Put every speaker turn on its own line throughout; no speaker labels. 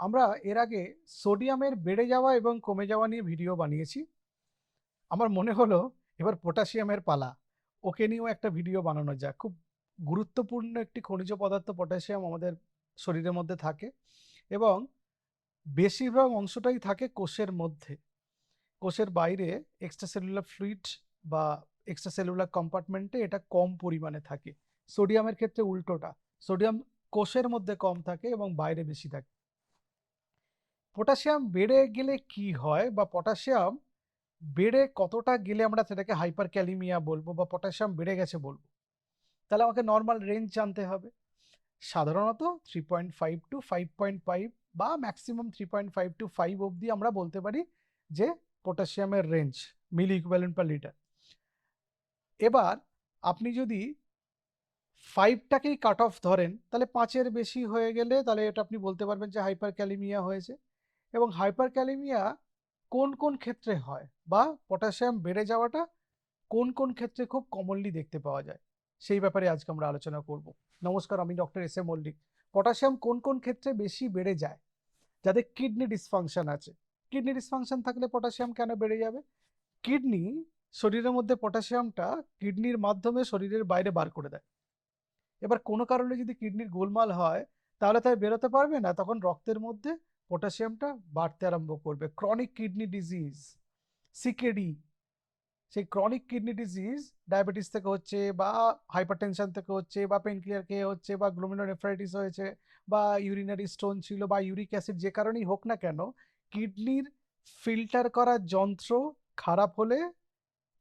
আমরা এর আগে সোডিয়ামের বেড়ে যাওয়া এবং কমে যাওয়া নিয়ে ভিডিও বানিয়েছি। আমার মনে হলো এবার পটাশিয়ামের পালা, ওকে নিয়েও একটা ভিডিও বানানো যাক। খুব গুরুত্বপূর্ণ একটি খনিজ পদার্থ পটাশিয়াম আমাদের শরীরের মধ্যে থাকে এবং বেশিরভাগ অংশটাই থাকে কোষের মধ্যে। কোষের বাইরে এক্সট্রাসেলুলার ফ্লুইড বা এক্সট্রাসেলুলার কম্পার্টমেন্টে এটা কম পরিমাণে থাকে। সোডিয়ামের ক্ষেত্রে উল্টোটা, সোডিয়াম কোষের মধ্যে কম থাকে এবং বাইরে বেশি থাকে। পটাশিয়াম বেড়ে গেলে কি হয় বা পটাশিয়াম বেড়ে কতটা গেলে আমরা সেটাকে হাইপার ক্যালিমিয়া বলব বা পটাশিয়াম বেড়ে গেছে বলব? তাহলে আমাকে নর্মাল রেঞ্জ জানতে হবে। সাধারণত three point five to five point five বা maximum three point five to five অবধি আমরা বলতে পারি যে পটাশিয়ামের range milliequivalent per litre এবার আপনি যদি ফাইভটাকেই কাট অফ ধরেন, তাহলে পাঁচের বেশি হয়ে গেলে তাহলে এটা আপনি বলতে পারবেন যে হাইপার ক্যালিমিয়া হয়েছে। এবং হাইপার ক্যালিমিয়া কোন কোন ক্ষেত্রে হয় বা পটাশিয়াম বেড়ে যাওয়াটা কোন কোন ক্ষেত্রে খুব কমনলি দেখতে পাওয়া যায়? সেই ব্যাপারে আজকে আমরা আলোচনা করব। নমস্কার, আমি doctor S A Mallick. Potassium কোন কোন ক্ষেত্রে বেশি বেড়ে যায়? যাদের কিডনি ডিসফাংশন আছে। কিডনি ডিসফাংশন থাকলে পটাশিয়াম কেন বেড়ে যাবে? কিডনি শরীরের মধ্যে পটাশিয়ামটা কিডনির মাধ্যমে শরীরের বাইরে বার করে দেয়। এবার কোনো কারণে যদি কিডনির গোলমাল হয়, তাহলে তাই বেরোতে পারবে না? তখন রক্তের মধ্যে পটাশিয়ামটা বাড়তে আরম্ভ করবে। ক্রনিক কিডনি ডিজিজ সিকেডি সেই ক্রনিক কিডনি ডিজিজ ডায়াবেটিস থেকে হচ্ছে বা হাইপারটেনশন থেকে হচ্ছে বা পেনক্লিয়ার খেয়ে হচ্ছে বা গ্লোমেরোনেফ্রাইটিস হয়েছে বা ইউরিনারি স্টোন ছিল বা ইউরিক অ্যাসিড যে কারণেই হোক না কেন কিডনির ফিল্টার করার যন্ত্র খারাপ হলে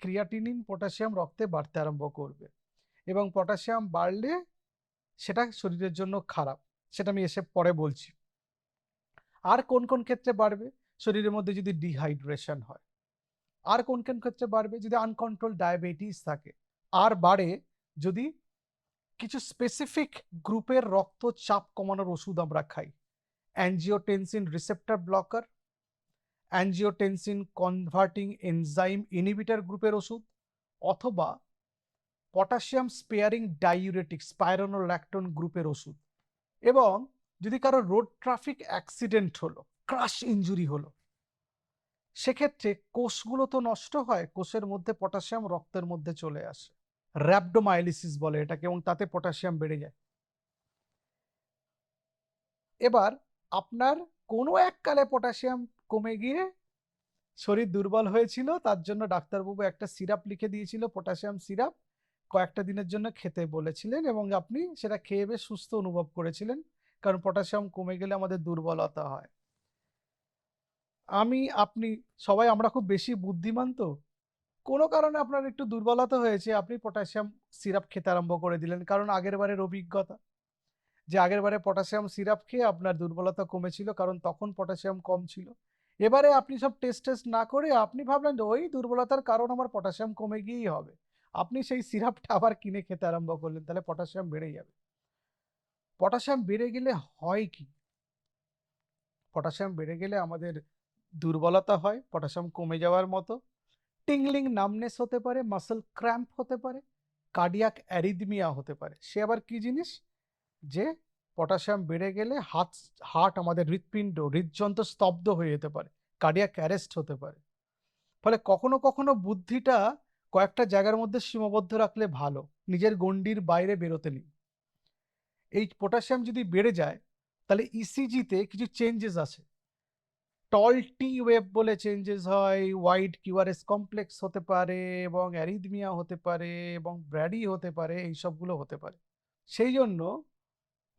ক্রিয়াটিনিন পটাশিয়াম রক্তে বাড়তে আরম্ভ করবে এবং পটাশিয়াম বাড়লে সেটা শরীরের জন্য খারাপ। সেটা আমি এসে পরে বলছি। আর কোন কোন ক্ষেত্রে বাড়বে? শরীরের মধ্যে যদি ডিহাইড্রেশন হয়, আর কোন কোন ক্ষেত্রে বাড়বে? যদি আনকন্ট্রোল ডায়াবেটিস থাকে, আর বাড়ে যদি কিছু স্পেসিফিক গ্রুপের রক্তচাপ কমানোর ওষুধ আমরা খাই angiotensin receptor blocker angiotensin converting enzyme inhibitor গ্রুপের ওষুধ, অথবা পটাশিয়াম স্পেয়ারিং ডাইউরেটিক স্পাইরোনোল্যাকটন গ্রুপের ওষুধ, এবং যদি কারও রোড ট্রাফিক অ্যাক্সিডেন্ট হলো ক্রাশ ইঞ্জুরি হলো, সেক্ষেত্রে কোষগুলো তো নষ্ট হয়, কোষের মধ্যে পটাশিয়াম রক্তের মধ্যে চলে আসে। র্যাপডোমাইলিসিস বলে এটাকে এবং তাতে পটাশিয়াম বেড়ে যায়। এবার আপনার কোনো এককালে পটাশিয়াম কমে গিয়ে শরীর দুর্বল হয়েছিল, তার জন্য ডাক্তারবাবু একটা সিরাপ লিখে দিয়েছিল পটাশিয়াম সিরাপ কয়েকটা দিনের জন্য খেতে বলেছিলেন এবং আপনি সেটা খেয়ে বেশ সুস্থ অনুভব করেছিলেন। কারণ পটাশিয়াম কমে গেলে আমাদের দুর্বলতা হয়। আমি, আপনি, সবাই আমরা খুব বেশি বুদ্ধিমান তো? কোনো কারণে আপনার একটু দুর্বলতা হয়েছে, আপনি পটাশিয়াম সিরাপ খেতে আরম্ভ করে দিলেন। কারণ আগের বারের অভিজ্ঞতা যে আগের বারে পটাশিয়াম সিরাপ খেয়ে আপনার দুর্বলতা কমেছিল, কারণ তখন পটাশিয়াম কম ছিল। এবারে আপনি সব টেস্ট টেস্ট না করে আপনি ভাবলেন যে ওই দুর্বলতার কারণ আমার পটাশিয়াম কমে গিয়েই হবে। আপনি সেই সিরাপটা আবার কিনে খেতে আরম্ভ করলেন, তাহলে পটাশিয়াম বেড়ে যাবে। পটাশিয়াম বেড়ে গেলে হয় কি? পটাশিয়াম বেড়ে গেলে আমাদের দুর্বলতা হয়, পটাশিয়াম কমে যাওয়ার মতো। টিংলিং নামনেস হতে পারে, মাসল ক্র্যাম্প হতে পারে, কার্ডিয়াক অ্যারিদমিয়া হতে পারে। সে আবার কি জিনিস? যে পটাশিয়াম বেড়ে গেলে হাত, হার্ট আমাদের হৃৎপিণ্ড, হৃদযন্ত্র স্তব্ধ হয়ে যেতে পারে, কার্ডিয়াক অ্যারেস্ট হতে পারে। ফলে কখনো কখনো বুদ্ধিটা কয়েকটা জায়গার মধ্যে সীমাবদ্ধ রাখলে ভালো, নিজের গণ্ডির বাইরে বেরোতে নেই। এই পটাশিয়াম যদি বেড়ে যায়, তাহলে ইসিজিতে কিছু চেঞ্জেস আছে টল টি ওয়েভ বলে চেঞ্জেস হয় ওয়াইড কিউআরএস কমপ্লেক্স হতে পারে এবং অ্যারিদমিয়া হতে পারে এবং ব্র্যাডি হতে পারে, এই সবগুলো হতে পারে। সেই জন্য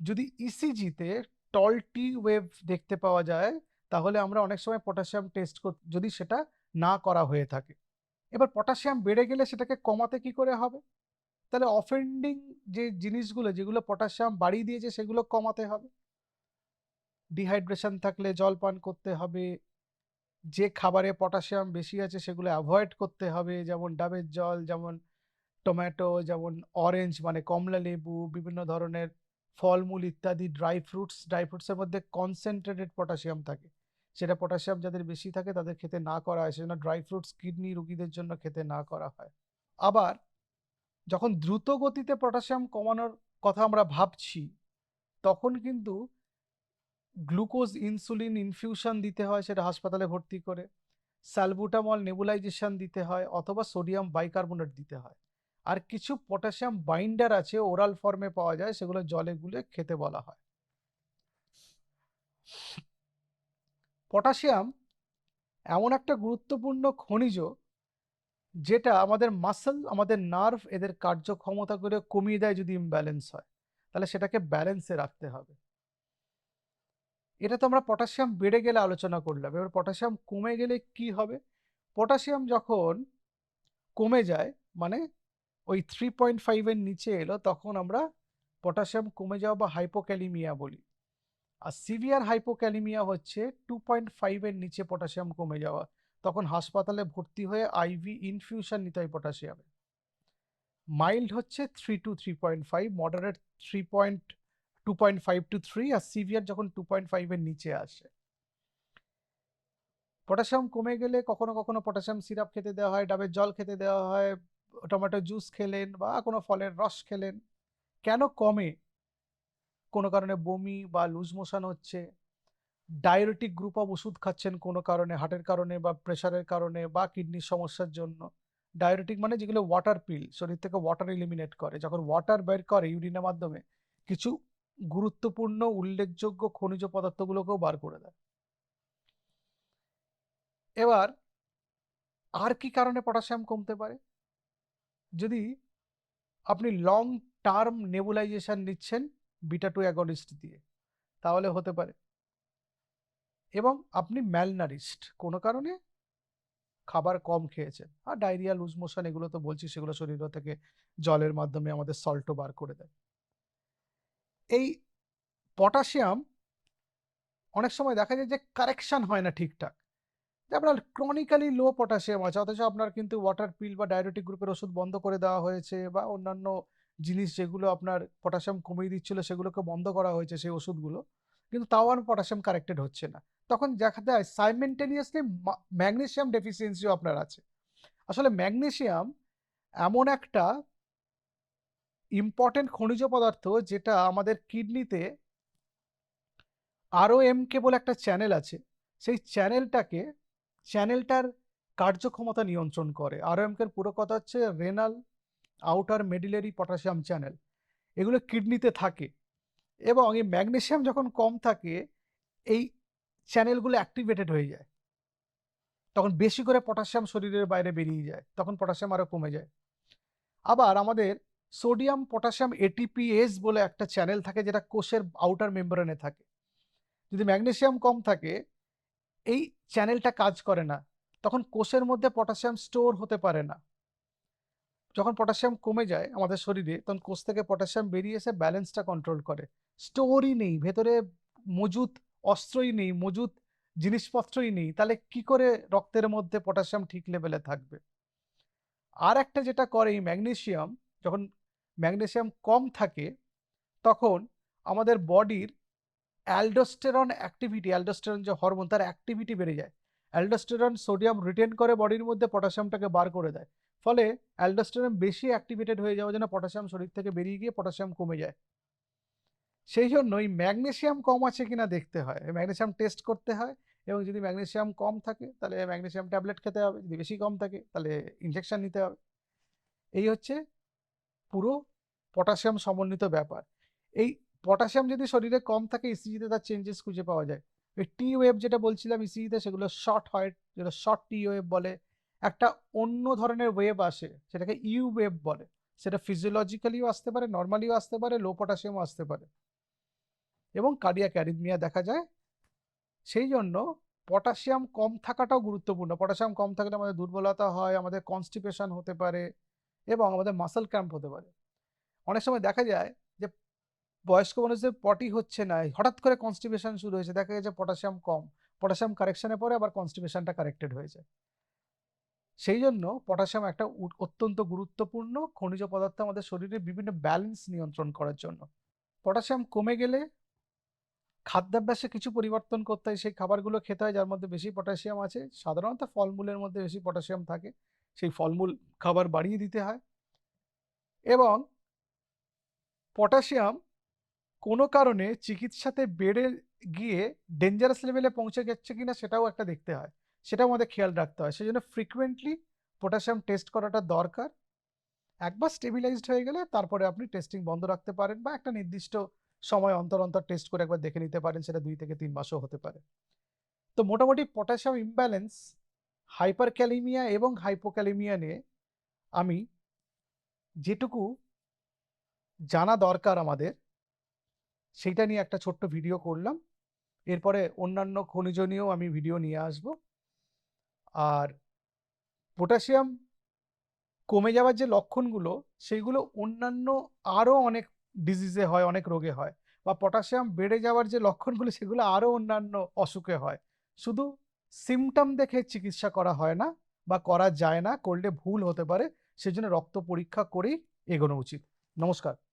যদি ইসিজিতে টল টি ওয়েভ দেখতে পাওয়া যায়, তাহলে আমরা অনেক সময় পটাশিয়াম টেস্ট যদি সেটা না করা হয়ে থাকে। এবার পটাশিয়াম বেড়ে গেলে সেটাকে কমাতে কি করে হবে? তাহলে অফেন্ডিং যে জিনিসগুলো, যেগুলো পটাশিয়াম বাড়িয়ে দিয়েছে, সেগুলো কমাতে হবে। ডিহাইড্রেশন থাকলে জল পান করতে হবে। যে খাবারে পটাশিয়াম বেশি আছে, সেগুলো অ্যাভয়েড করতে হবে। যেমন ডাবের জল, যেমন টমেটো যেমন অরেঞ্জ মানে কমলা লেবু, বিভিন্ন ধরনের ফলমূল ইত্যাদি ড্রাই ফ্রুটস ড্রাই ফ্রুটসের মধ্যে কনসেন্ট্রেটেড পটাশিয়াম থাকে। সেটা পটাশিয়াম যাদের বেশি থাকে, তাদের খেতে না করা হয়। সেজন্য ড্রাই ফ্রুটস কিডনি রুগীদের জন্য খেতে না করা হয়। আবার যখন দ্রুত গতিতে পটাশিয়াম কমানোর কথা আমরা ভাবছি, তখন কিন্তু গ্লুকোজ ইনসুলিন ইনফিউশন দিতে হয় সেটা হাসপাতালে ভর্তি করে স্যালবুটামল নেবুলাইজেশন দিতে হয় অথবা সোডিয়াম বাইকার্বোনেট দিতে হয়। আর কিছু পটাশিয়াম বাইন্ডার আছে ওরাল ফর্মে পাওয়া যায়, সেগুলো জলে গুলে খেতে বলা হয়। পটাশিয়াম এমন একটা গুরুত্বপূর্ণ খনিজ যেটা আমাদের মাসল আমাদের নার্ভ এদের কার্যক্ষমতা করে কমিয়ে দেয় যদি ইমব্যালেন্স হয়। তাহলে সেটাকে ব্যালেন্সে রাখতে হবে। এটা তো আমরা পটাশিয়াম বেড়ে গেলে আলোচনা করলাম। এবার পটাশিয়াম কমে গেলে কি হবে? পটাশিয়াম যখন কমে যায় মানে ওই থ্রি পয়েন্ট ফাইভের নিচে এলো, তখন আমরা পটাশিয়াম কমে যাওয়া বা হাইপোক্যালিমিয়া বলি। আর সিভিয়ার হাইপোক্যালিমিয়া হচ্ছে টু পয়েন্ট ফাইভের নিচে পটাশিয়াম কমে যাওয়া। তখন হাসপাতালে ভর্তি হয়ে আইভি ইনফিউশন নিতে হয় পটাশিয়ামে মাইল্ড হচ্ছে three two three point five moderate three point two point five two three আর সিভিয়ার যখন টু পয়েন্ট ফাইভের নিচে আসে। পটাশিয়াম কমে গেলে কখনো কখনো পটাশিয়াম সিরাপ খেতে দেওয়া হয়, ডাবের জল খেতে দেওয়া হয় টমেটো জুস খেলেন বা কোনো ফলের রস খেলেন। কেন কমে? কোনো কারণে বমি বা লুজ মোশন হচ্ছে। ডায়োরেটিক গ্রুপ অফ ওষুধ খাচ্ছেন কোনো কারণে হার্টের কারণে বা প্রেশারের কারণে বা কিডনির সমস্যার জন্য। ডায়োরেটিক মানে যেগুলো ওয়াটার পিল শরীর থেকে ওয়াটার এলিমিনেট করে। যখন ওয়াটার বের করে ইউরিনের মাধ্যমে, কিছু গুরুত্বপূর্ণ, উল্লেখযোগ্য খনিজ পদার্থগুলোকেও বার করে দেয়। এবার, আর কি কারণে পটাশিয়াম কমতে পারে? যদি আপনি লং টার্ম নেবুলাইজেশন নিচ্ছেন বিটা টু অ্যাগনিস্ট দিয়ে, তাহলে হতে পারে। এবং আপনি ম্যালনারিস্ট কোনো কারণে খাবার কম খেয়েছেন। আর ডায়রিয়া লুজ মোশন এগুলো তো বলছি, সেগুলো শরীর থেকে জলের মাধ্যমে আমাদের সল্টও বার করে দেয়। এই পটাশিয়াম অনেক সময় দেখা যায় যে কারেকশন হয় না ঠিকঠাক। যে আপনার ক্রনিক্যালি লো পটাশিয়াম আছে, অথচ আপনার কিন্তু ওয়াটার পিল বা ডায়াবেটিক গ্রুপের ওষুধ বন্ধ করে দেওয়া হয়েছে বা অন্যান্য জিনিস যেগুলো আপনার পটাশিয়াম কমিয়ে দিচ্ছিল, সেগুলোকে বন্ধ করা হয়েছে সেই ওষুধগুলো। কিন্তু তাও আর পটাশিয়াম কারেক্টেড হচ্ছে না। তখন দেখা যায় সাইমেন্টেনিয়াসলি ম্যাগনেশিয়াম ডেফিসিয়েন্সিও আপনার আছে। আসলে ম্যাগনেশিয়াম এমন একটা ইম্পর্টেন্ট খনিজ পদার্থ যেটা আমাদের কিডনিতে আরও এমকে বলে একটা চ্যানেল আছে। সেই চ্যানেলটাকে চ্যানেলটার কার্যক্ষমতা নিয়ন্ত্রণ করে। আরও এমকের পুরো কথা হচ্ছে renal outer medullary potassium channel এগুলো কিডনিতে থাকে। এবং এই ম্যাগনেশিয়াম যখন কম থাকে, এই চ্যানেলগুলো অ্যাক্টিভেটেড হয়ে যায়। তখন বেশি করে পটাশিয়াম শরীরের বাইরে বেরিয়ে যায়। তখন পটাশিয়াম আরও কমে যায়। আবার আমাদের সোডিয়াম, পটাশিয়াম এটিপিএস বলে একটা চ্যানেল থাকে যেটা কোষের আউটার মেম্বারেনে থাকে। যদি ম্যাগনেশিয়াম কম থাকে, এই চ্যানেলটা কাজ করে না। তখন কোষের মধ্যে পটাশিয়াম স্টোর হতে পারে না। যখন পটাশিয়াম কমে যায় আমাদের শরীরে, তখন কোষ থেকে পটাশিয়াম বেরিয়ে এসে ব্যালেন্সটা কন্ট্রোল করে। স্টোরই নেই, ভেতরে মজুদ অস্ত্রই নেই মজুদ জিনিসপত্রই নেই, তাহলে কি করে রক্তের মধ্যে পটাশিয়াম ঠিক লেভেলে থাকবে? আর একটা যেটা করে এই ম্যাগনেশিয়াম যখন ম্যাগনেশিয়াম কম থাকে, তখন আমাদের বডির অ্যালডোস্টেরন অ্যাক্টিভিটি অ্যালডোস্টেরন যে হরমোন তার অ্যাক্টিভিটি বেড়ে যায়। অ্যালডোস্টেরন সোডিয়াম রিটেন করে বডির মধ্যে পটাশিয়ামটাকে বার করে দেয়। ফলে অ্যালডোস্টেরন বেশি অ্যাক্টিভেটেড হয়ে যাওয়ার জন্য পটাশিয়াম শরীর থেকে বেরিয়ে গিয়ে পটাশিয়াম কমে যায়। সেই জন্য এই ম্যাগনেশিয়াম কম আছে কিনা দেখতে হয়। ম্যাগনেশিয়াম টেস্ট করতে হয় এবং যদি ম্যাগনেশিয়াম কম থাকে তাহলে ম্যাগনেশিয়াম ট্যাবলেট খেতে হবে। যদি বেশি কম থাকে তাহলে ইনজেকশন নিতে হবে। এই হচ্ছে পুরো পটাশিয়াম সমন্বিত ব্যাপার। এই পটাশিয়াম যদি শরীরে কম থাকে ইসিজিতে তার চেঞ্জেস খুঁজে পাওয়া যায়। ওই টি ওয়েভ যেটা বলছিলাম ইসিজিতে সেগুলো শর্ট হয় যেটা শর্ট টি ওয়েভ বলে। একটা অন্য ধরনের ওয়েভ আসে, সেটাকে ইউ ওয়েভ বলে। সেটা ফিজিওলজিক্যালিও আসতে পারে নর্মালিও আসতে পারে লো পটাশিয়ামও আসতে পারে। এবং কার্ডিয়াক অ্যারিথমিয়া দেখা যায়, সেই জন্য পটাশিয়াম কম থাকাটাও গুরুত্বপূর্ণ। পটাশিয়াম কম থাকলে আমাদের দুর্বলতা হয়, আমাদের কনস্টিপেশন হতে পারে এবং আমাদের মাসেল ক্র্যাম্প হতে পারে। অনেক সময় দেখা যায় যে বয়স্ক মানুষদের পটি হচ্ছে না, হঠাৎ করে কনস্টিপেশন শুরু হয়েছে, দেখা গেছে পটাশিয়াম কম। পটাশিয়াম কারেকশনে পরে আবার কনস্টিপেশনটা কারেক্টেড হয়েছে সেই জন্য পটাশিয়াম একটা অত্যন্ত গুরুত্বপূর্ণ খনিজ পদার্থ আমাদের শরীরে বিভিন্ন ব্যালেন্স নিয়ন্ত্রণ করার জন্য। পটাশিয়াম কমে গেলে খাদ্যাভ্যাসে কিছু পরিবর্তন করতে হয়, সেই খাবারগুলো খেতে হয় যার মধ্যে বেশি পটাশিয়াম আছে। সাধারণত ফলমূলের মধ্যে বেশি পটাশিয়াম থাকে, সেই ফলমূল খাবার বাড়িয়ে দিতে হয়। এবং পটাশিয়াম কোনো কারণে চিকিৎসাতে বেড়ে গিয়ে ডেঞ্জারাস লেভেলে পৌঁছে যাচ্ছে কিনা সেটাও একটা দেখতে হয়। সেটাও আমাদের খেয়াল রাখতে হয়। সেই জন্য ফ্রিকুয়েন্টলি পটাশিয়াম টেস্ট করাটা দরকার। একবার স্টেবিলাইজড হয়ে গেলে তারপরে আপনি টেস্টিং বন্ধ রাখতে পারেন বা একটা নির্দিষ্ট সময় অন্তর অন্তর টেস্ট করে একবার দেখে নিতে পারেন, সেটা দুই থেকে তিন মাসও হতে পারে। তো মোটামুটি পটাশিয়াম ইমব্যালেন্স হাইপার ক্যালিমিয়া এবং হাইপোক্যালিমিয়া নিয়ে আমি যেটুকু জানা দরকার আমাদের, সেইটা নিয়ে একটা ছোট্ট ভিডিও করলাম। এরপরে অন্যান্য খনিজ নিয়েও আমি ভিডিও নিয়ে আসব। আর পটাশিয়াম কমে যাওয়ার যে লক্ষণগুলো সেইগুলো অন্যান্য আরও অনেক ডিজিজে হয়, অনেক রোগে হয় বা পটাশিয়াম বেড়ে যাওয়ার যে লক্ষণগুলো, সেগুলো আরও অন্যান্য অসুখে হয়। শুধু সিমটম দেখে চিকিৎসা করা হয় না বা করা যায় না, করলে ভুল হতে পারে, সেজন্য রক্ত পরীক্ষা করেই এগোনো উচিত। নমস্কার।